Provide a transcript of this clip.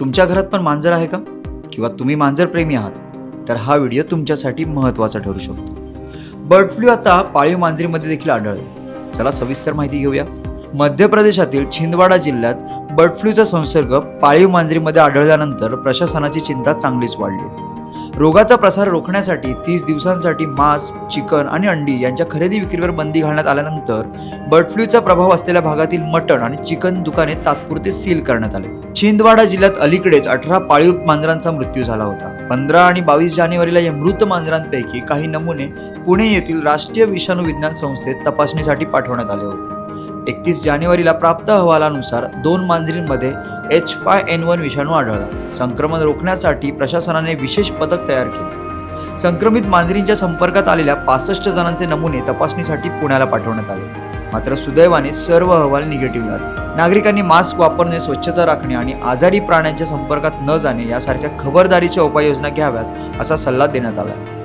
तुमच्या घरात पण मांजर आहे का? किंवा तुम्ही मांजर प्रेमी आहात तर हा व्हिडिओ तुमच्यासाठी महत्त्वाचा ठरू शकतो. बर्ड फ्लू आता पाळीव मांजरीमध्ये देखील आढळतो चला सविस्तर माहिती घेऊया. मध्य प्रदेशातील छिंदवाडा जिल्ह्यात बर्ड फ्लूचा संसर्ग पाळीव मांजरीमध्ये आढळल्यानंतर प्रशासनाची चिंता चांगलीच वाढली. रोगाचा प्रसार रोखण्यासाठी तीस दिवसांसाठी मांस चिकन आणि अंडी यांच्या खरेदी विक्रीवर बंदी घालण्यात आल्यानंतर बर्ड फ्लूचा प्रभाव असलेल्या भागातील मटण आणि चिकन दुकाने तात्पुरते सील करण्यात आले. छिंदवाडा जिल्ह्यात अलीकडेच अठरा पाळीव मांजरांचा मृत्यू झाला होता. पंधरा आणि बावीस जानेवारीला या मृत मांजरांपैकी काही नमुने पुणे येथील राष्ट्रीय विषाणू विज्ञान संस्थेत तपासणीसाठी पाठवण्यात आले होते. एकतीस जानेवारीला प्राप्त अहवालानुसार दोन मांजरींमध्ये एच फाय एन वन विषाणू आढळला. संक्रमण रोखण्यासाठी प्रशासनाने विशेष पथक तयार केले. संक्रमित मांजरींच्या संपर्कात आलेल्या पासष्ट जणांचे नमुने तपासणीसाठी पुण्याला पाठवण्यात आले. मात्र सुदैवाने सर्व अहवाल निगेटिव्ह झाले. नागरिकांनी मास्क वापरणे स्वच्छता राखणे आणि आजारी प्राण्यांच्या संपर्कात न जाणे यासारख्या खबरदारीच्या उपाययोजना घ्याव्यात असा सल्ला देण्यात आला.